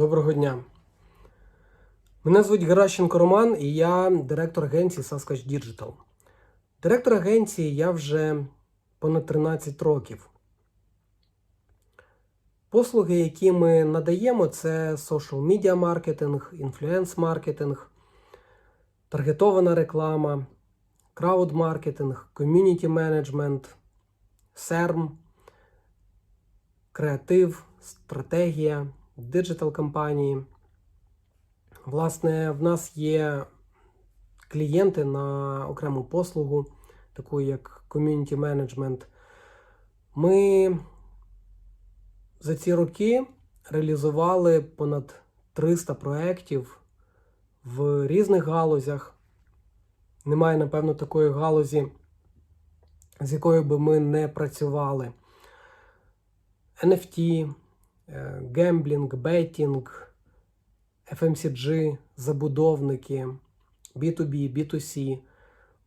Доброго дня. Мене звуть Геращенко Роман і я директор агенції Saskatch Digital. Директор агенції я вже понад 13 років. Послуги, які ми надаємо, це social media маркетинг, інфлюенс маркетинг, таргетована реклама, крауд маркетинг, ком'юніті менеджмент, CERM, креатив, стратегія, диджитал компанії. Власне, в нас є клієнти на окрему послугу, таку як ком'юніті менеджмент. Ми за ці роки реалізували понад 300 проєктів в різних галузях. Немає, напевно, такої галузі, з якою би ми не працювали. NFT, гемблінг, бетінг, FMCG, забудовники, B2B, B2C.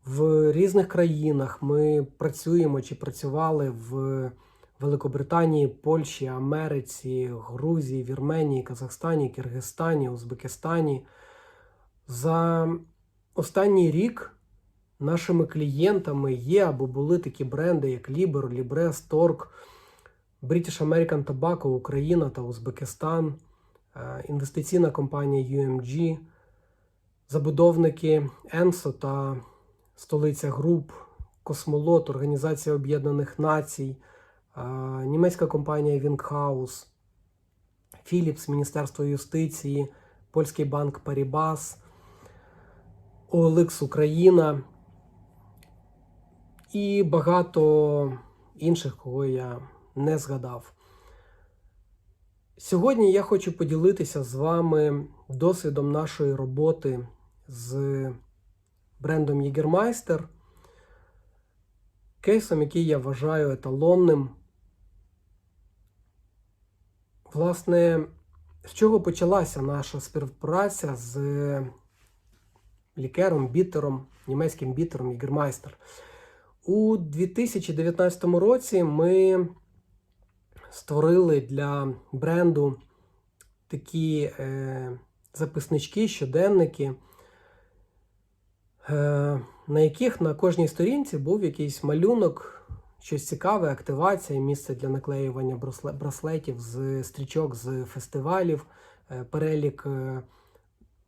В різних країнах ми працюємо чи працювали в Великобританії, Польщі, Америці, Грузії, Вірменії, Казахстані, Киргизстані, Узбекистані. За останній рік нашими клієнтами є або були такі бренди, як Liber, Libre, Stork, British American Tobacco, Україна та Узбекистан, е, інвестиційна компанія UMG, забудовники Енсо та столиця груп, Космолот, Організація Об'єднаних Націй, е, німецька компанія Вінгхаус, Philips, Міністерство юстиції, Польський банк Парібас, OLX Україна і багато інших, кого я не згадав. Сьогодні я хочу поділитися з вами досвідом нашої роботи з брендом Jägermeister, кейсом, який я вважаю еталонним. Власне, з чого почалася наша співпраця з лікером, бітером, німецьким бітером Jägermeister? У 2019 році ми створили для бренду такі е, записнички, щоденники, е, на яких на кожній сторінці був якийсь малюнок, щось цікаве, активація, місце для наклеювання браслетів з стрічок з фестивалів, е, перелік е,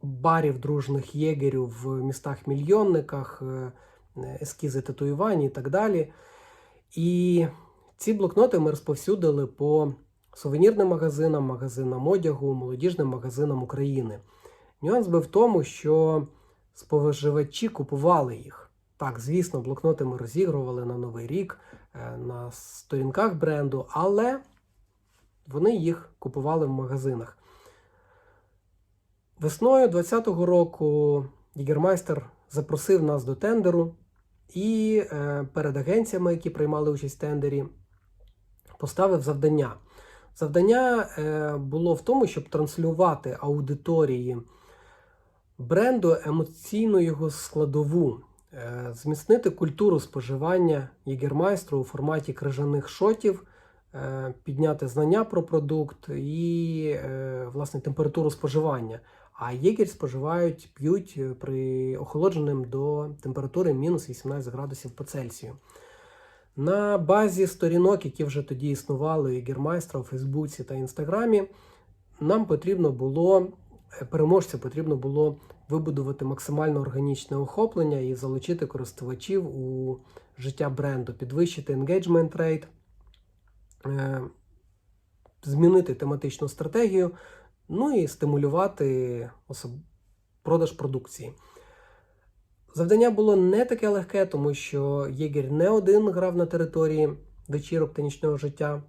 барів дружних єгерів в містах-мільйонниках, е, ескізи татуювань і так далі. І ці блокноти ми розповсюдили по сувенірним магазинам, магазинам одягу, молодіжним магазинам України. Нюанс був в тому, що споживачі купували їх. Так, звісно, блокноти ми розігрували на Новий рік е, на сторінках бренду, але вони їх купували в магазинах. Весною 2020 року Jägermeister запросив нас до тендеру, і е, перед агенціями, які приймали участь в тендері, поставив завдання. Завдання е, було в тому, щоб транслювати аудиторії бренду емоційну його складову, е, зміцнити культуру споживання Єгермайстру у форматі крижаних шотів, е, підняти знання про продукт і власне температуру споживання. А єгерь споживають, п'ють при охолодженим до температури мінус 18 градусів по Цельсію. На базі сторінок, які вже тоді існували у Єгермайстра у Фейсбуці та Інстаграмі, нам потрібно було, е, переможцю потрібно було вибудувати максимально органічне охоплення і залучити користувачів у життя бренду, підвищити engagement rate, е, змінити тематичну стратегію, ну і стимулювати продаж продукції. Завдання було не таке легке, тому що Єгер не один грав на території вечірок та нічного життя.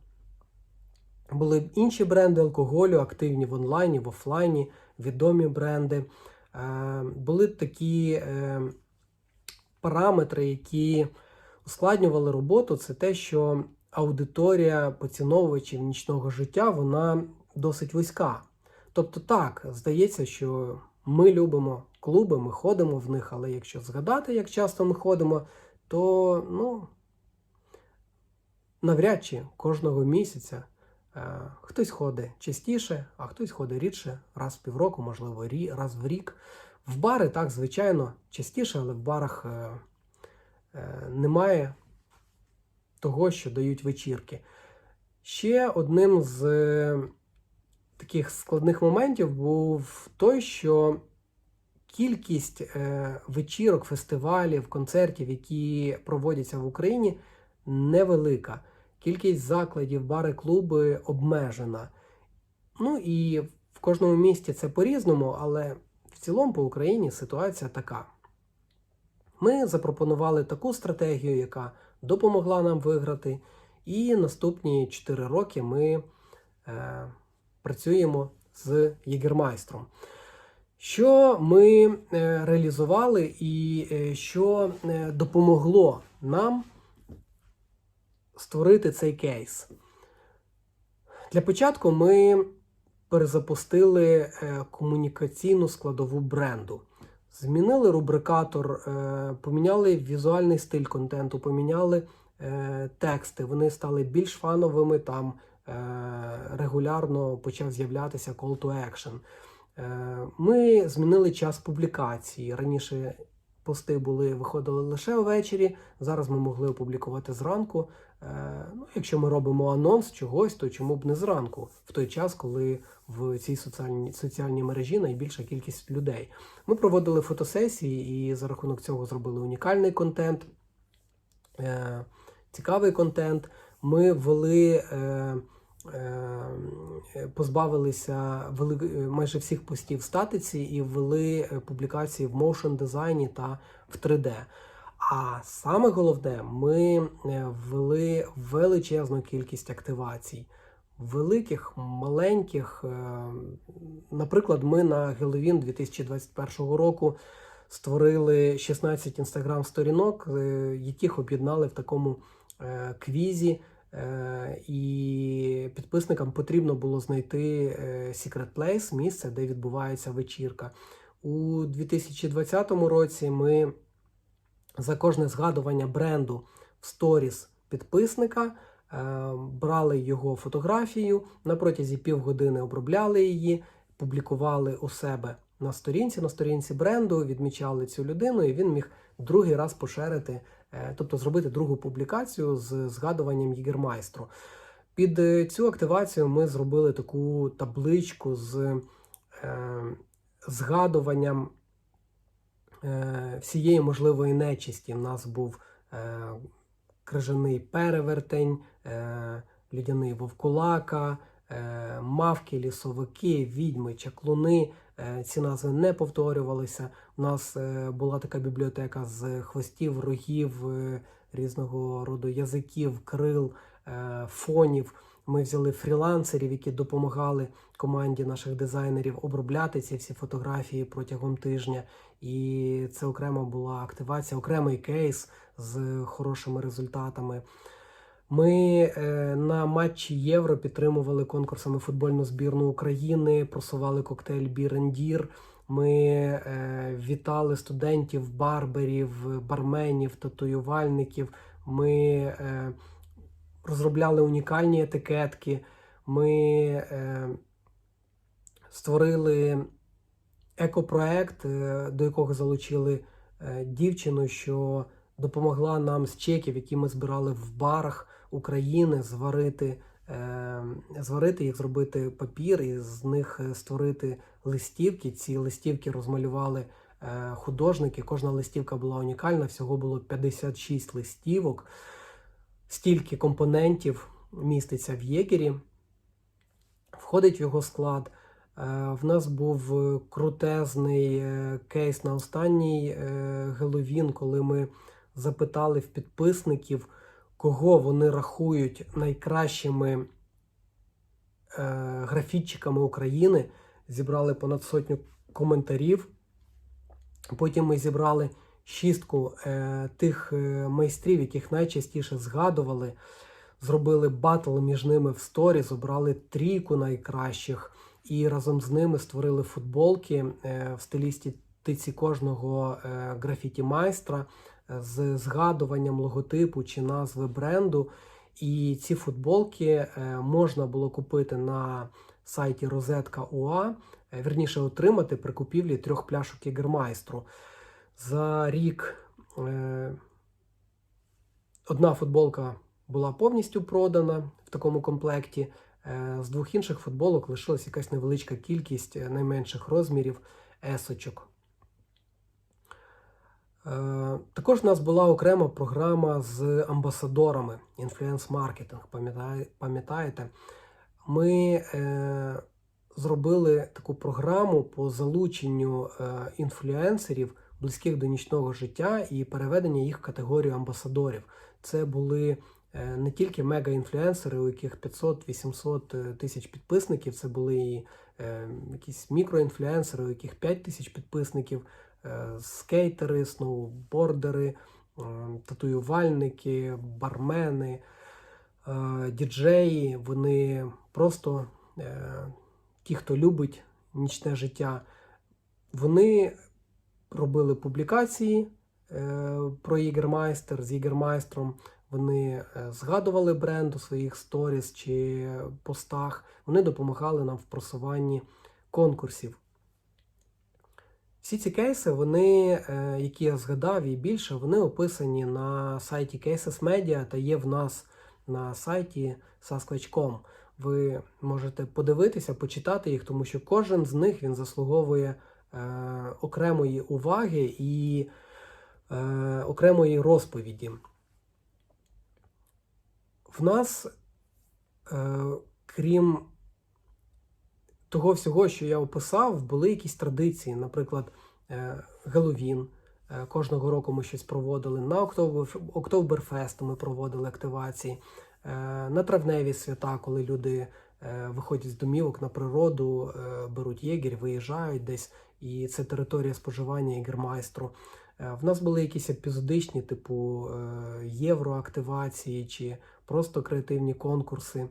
Були б інші бренди алкоголю, активні в онлайні, в офлайні, відомі бренди. Е, Були такі е, параметри, які ускладнювали роботу. Це те, що аудиторія поціновувачів нічного життя вона досить вузька. Тобто, так, здається, що ми любимо клуби, ми ходимо в них, але якщо згадати, як часто ми ходимо, то ну, навряд чи кожного місяця Е, Хтось ходить частіше, а хтось ходить рідше, раз в півроку, можливо, рі- раз в рік. В бари так, звичайно, частіше, але в барах е, е, немає того, що дають вечірки. Ще одним з таких складних моментів був той, що кількість е, вечірок, фестивалів, концертів, які проводяться в Україні, невелика. Кількість закладів, бари, клуби обмежена. Ну і в кожному місті це по-різному, але в цілому по Україні ситуація така. Ми запропонували таку стратегію, яка допомогла нам виграти, і наступні 4 роки ми е, працюємо з Єгермайстром. Що ми е, реалізували і е, що е, допомогло нам створити цей кейс? Для початку ми перезапустили комунікаційну складову бренду. Змінили рубрикатор, поміняли візуальний стиль контенту, поміняли тексти. Вони стали більш фановими. Там регулярно почав з'являтися call to action. Е, Ми змінили час публікації. Раніше пости були виходили лише ввечері. Зараз ми могли опублікувати зранку. Е, Ну, якщо ми робимо анонс чогось, то чому б не зранку, в той час, коли в цій соціальній соціальній мережі найбільша кількість людей. Ми проводили фотосесії і за рахунок цього зробили унікальний контент, е, цікавий контент. Ми ввели. Е, е, Позбавилися вели, майже всіх постів в статиці і ввели е, публікації в моушн дизайні та в 3D. А саме головне, ми е, ввели величезну кількість активацій. Великих, маленьких. е, Наприклад, ми на Геловін 2021 року створили 16 інстаграм-сторінок, е, яких об'єднали в такому е, квізі. Е, І підписникам потрібно було знайти е, Secret Place, місце, де відбувається вечірка. У 2020 році ми за кожне згадування бренду в сторіс підписника е, брали його фотографію на протязі півгодини обробляли її, публікували у себе на сторінці, на сторінці бренду, відмічали цю людину, і він міг другий раз поширити, е, тобто зробити другу публікацію з згадуванням Єгермайстру. Під е, цю активацію ми зробили таку табличку з е, згадуванням е, всієї можливої нечисті. У нас був е, крижаний перевертень, е, людяний вовкулака, е, мавки, лісовики, відьми, чаклуни. Е, ці назви не повторювалися. У нас е, була така бібліотека з хвостів, рогів, е, різного роду язиків, крил, фонів. Ми взяли фрілансерів, які допомагали команді наших дизайнерів обробляти ці всі фотографії протягом тижня. І це окрема була активація, окремий кейс з хорошими результатами. Ми е, на матчі Євро підтримували конкурсами футбольну збірну України, просували коктейль Бірендір. Ми е, вітали студентів, барберів, барменів, татуювальників. Ми е, розробляли унікальні етикетки. Ми е, створили екопроект, е, до якого залучили е, дівчину, що допомогла нам з чеків, які ми збирали в барах України, зварити, е, зварити їх, зробити папір і з них створити листівки. Ці листівки розмалювали художники. Кожна листівка була унікальна, всього було 56 листівок. Стільки компонентів міститься в єгері, входить в його склад. Е, В нас був крутезний е, кейс на останній е, Геловін, коли ми запитали в підписників, кого вони рахують найкращими графітчиками України. Зібрали понад сотню коментарів. Потім ми зібрали шістку е, тих е, майстрів, яких найчастіше згадували. Зробили батл між ними в сторі, зібрали трійку найкращих і разом з ними створили футболки е, в стилістиці кожного е, графіті майстра е, з згадуванням логотипу чи назви бренду. І ці футболки е, можна було купити на сайті Розетка.ua, вірніше отримати при купівлі трьох пляшок Єгермайстру. За рік е, одна футболка була повністю продана в такому комплекті. Е, З двох інших футболок лишилась якась невеличка кількість е, найменших розмірів есочок. Е, Також у нас була окрема програма з амбасадорами інфлюенс-маркетинг. Пам'ятаєте? Ми е, зробили таку програму по залученню е, інфлюенсерів, близьких до нічного життя, і переведення їх в категорію амбасадорів. Це були е, не тільки мега-інфлюенсери, у яких 500-800 тисяч підписників, це були і е, якісь мікроінфлюенсери, у яких 5 тисяч підписників, е, скейтери, сноубордери, е, татуювальники, бармени, е, діджеї. Вони просто е, ті, хто любить нічне життя, вони робили публікації е, про Єгермайстер з Єгермайстром. Вони е, згадували бренд у своїх сторіс чи постах. Вони допомагали нам в просуванні конкурсів. Всі ці кейси, вони, е, які я згадав і більше, вони описані на сайті Cases Media та є в нас на сайті Sasquatch.com. Ви можете подивитися, почитати їх, тому що кожен з них він заслуговує окремої уваги і е, окремої розповіді. В нас, е, крім того всього, що я описав, були якісь традиції. Наприклад, е, Геловін. Е, Кожного року ми щось проводили. На Октобер- Октоберфест ми проводили активації. Е, На травневі свята, коли люди е, виходять з домівок на природу, е, беруть єгір, виїжджають десь, і це територія споживання єгермайстру. Е, В нас були якісь епізодичні, типу е, євроактивації чи просто креативні конкурси,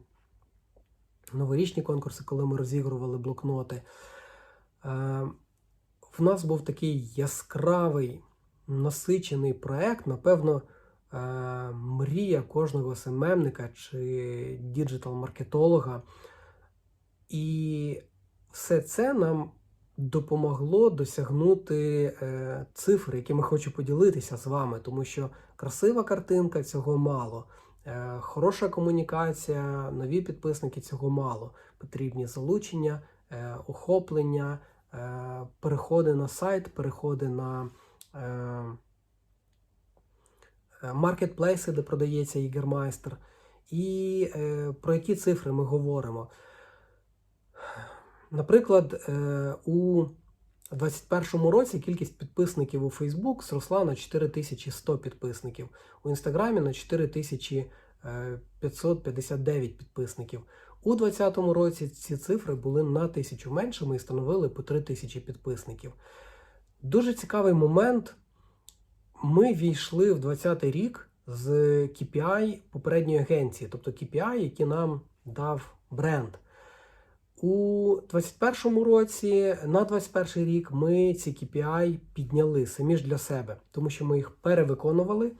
новорічні конкурси, коли ми розігрували блокноти. Е, В нас був такий яскравий, насичений проект, напевно, е, мрія кожного СММника чи діджитал-маркетолога. І все це нам допомогло досягнути е, цифри, якими хочу поділитися з вами, тому що красива картинка цього мало. Е, Хороша комунікація, нові підписники цього мало. Потрібні залучення, е, охоплення, е, переходи на сайт, переходи на е, е, маркетплейси, де продається Єгермайстер. І е, про які цифри ми говоримо? Наприклад, е, у 2021 році кількість підписників у Facebook зросла на 4100 підписників, у Інстаграмі на 4559 підписників. У 2020 році ці цифри були на тисячу меншими і становили по 3000 підписників. Дуже цікавий момент. Ми війшли в 2020 рік з KPI попередньої агенції, тобто KPI, які нам дав бренд. У 2021 році, на 2021 рік, ми ці KPI підняли самі ж для себе, тому що ми їх перевиконували,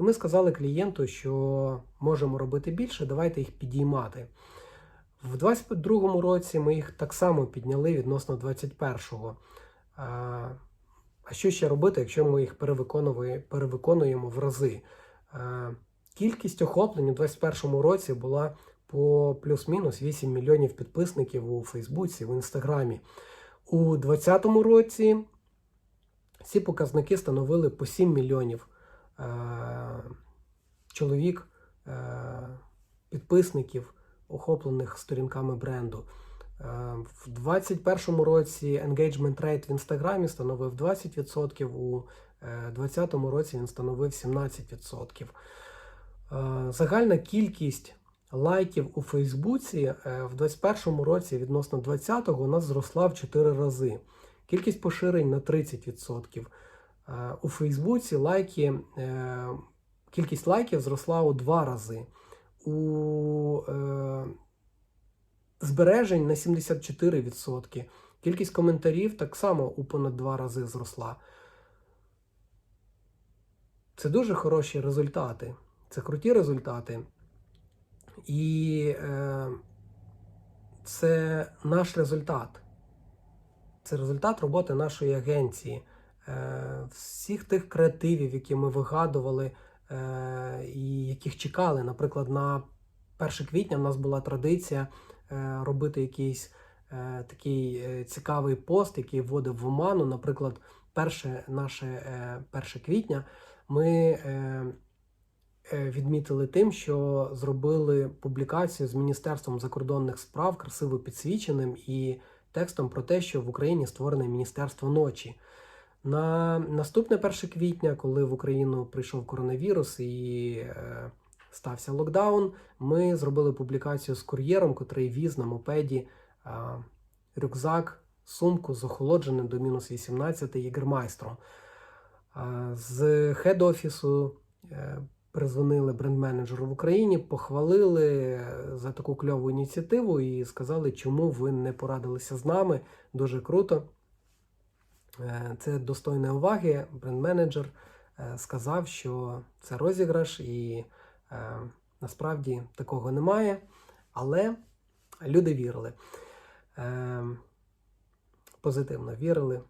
і ми сказали клієнту, що можемо робити більше, давайте їх підіймати. В 2022 році ми їх так само підняли відносно 2021-го. А що ще робити, якщо ми їх перевиконує- перевиконуємо в рази? Е, Кількість охоплень у 2021 році була по плюс-мінус 8 мільйонів підписників у Фейсбуці, в Інстаграмі. У 2020 році ці показники становили по 7 мільйонів е, чоловік, е, підписників, охоплених сторінками бренду. Е, В 2021 році engagement rate в Інстаграмі становив 20%, у 2020 році він становив 17%. Е, Загальна кількість лайків у Фейсбуці е, в 2021 році відносно 2020 у нас зросла в 4 рази. Кількість поширень на 30%. Е, У Фейсбуці лайки, е, кількість лайків зросла у 2 рази. У е, збережень на 74%. Кількість коментарів так само у понад 2 рази зросла. Це дуже хороші результати. Це круті результати. І е, це наш результат. Це результат роботи нашої агенції, е, всіх тих креативів, які ми вигадували е, і яких чекали. Наприклад, на 1 квітня в нас була традиція робити якийсь е, такий е, цікавий пост, який вводив в оману. Наприклад, перше наше е, 1 квітня ми е, е, відмітили тим, що зробили публікацію з Міністерством закордонних справ красиво підсвіченим і текстом про те, що в Україні створене Міністерство ночі. На наступне 1 квітня, коли в Україну прийшов коронавірус і е, стався локдаун, ми зробили публікацію з кур'єром, котрий віз на мопеді е, рюкзак, сумку з охолодженим до мінус 18 єгермайстром. З хед-офісу е, призвонили бренд-менеджеру в Україні, похвалили е, за таку кльову ініціативу і сказали, чому ви не порадилися з нами. Дуже круто. Е, Це достойне уваги. Бренд-менеджер сказав, що це розіграш, і насправді такого немає. Але люди вірили. Е, Позитивно вірили.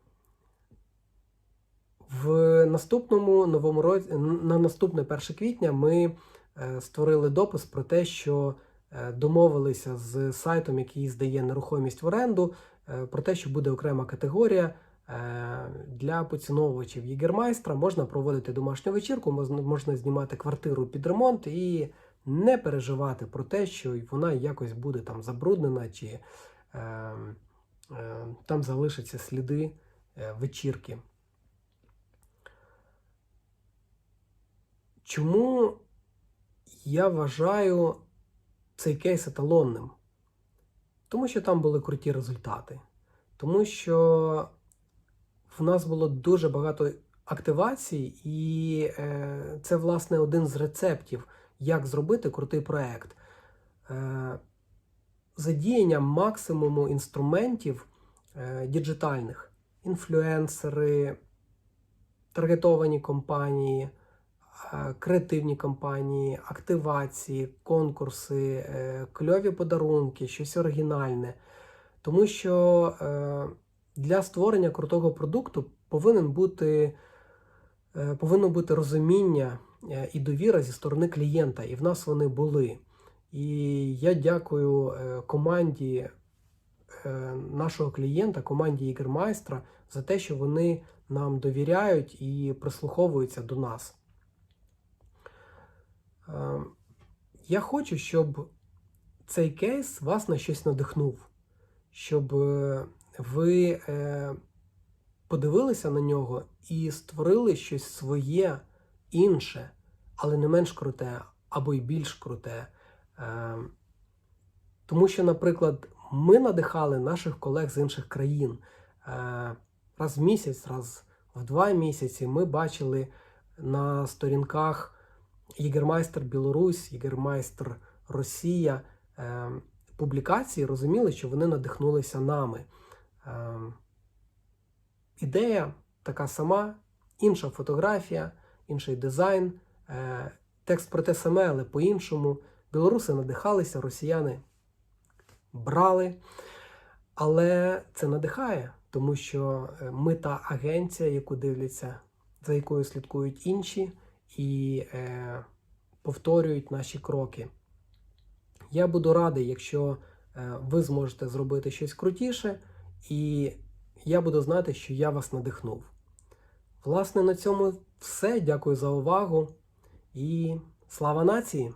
В наступному новому році, на наступне 1 квітня ми е, створили допис про те, що е, домовилися з сайтом, який здає нерухомість в оренду, е, про те, що буде окрема категорія е, для поціновувачів Єгермайстра. Можна проводити домашню вечірку, можна, можна знімати квартиру під ремонт і не переживати про те, що вона якось буде там забруднена чи е, е, там залишаться сліди е, вечірки. Чому я вважаю цей кейс еталонним? Тому що там були круті результати. Тому що в нас було дуже багато активацій, і е, це, власне, один з рецептів, як зробити крутий проект. Е, задіяння максимуму інструментів е, діджитальних, інфлюенсери, таргетовані компанії е, креативні кампанії, активації, конкурси, е, кльові подарунки, щось оригінальне. Тому що е, для створення крутого продукту повинен бути, е, повинно бути розуміння е, і довіра зі сторони клієнта, і в нас вони були. І я дякую е, команді нашого клієнта, команді Ігермайстра, за те, що вони нам довіряють і прислуховуються до нас. Я хочу, щоб цей кейс вас на щось надихнув, щоб ви е, подивилися на нього і створили щось своє інше, але не менш круте, або й більш круте. Е, Тому що, наприклад, ми надихали наших колег з інших країн. Е, Раз в місяць, раз в два місяці ми бачили на сторінках Єгермайстер Білорусь, Єгермайстер Росія е, публікації, розуміли, що вони надихнулися нами. Е, ідея така сама, інша фотографія, інший дизайн, е, текст про те саме, але по-іншому. Білоруси надихалися, росіяни брали. Але це надихає, тому що е, ми та агенція, яку дивляться, за якою слідкують інші, і е, повторюють наші кроки. Я буду радий, якщо е, ви зможете зробити щось крутіше, і я буду знати, що я вас надихнув. Власне, на цьому все. Дякую за увагу і слава нації!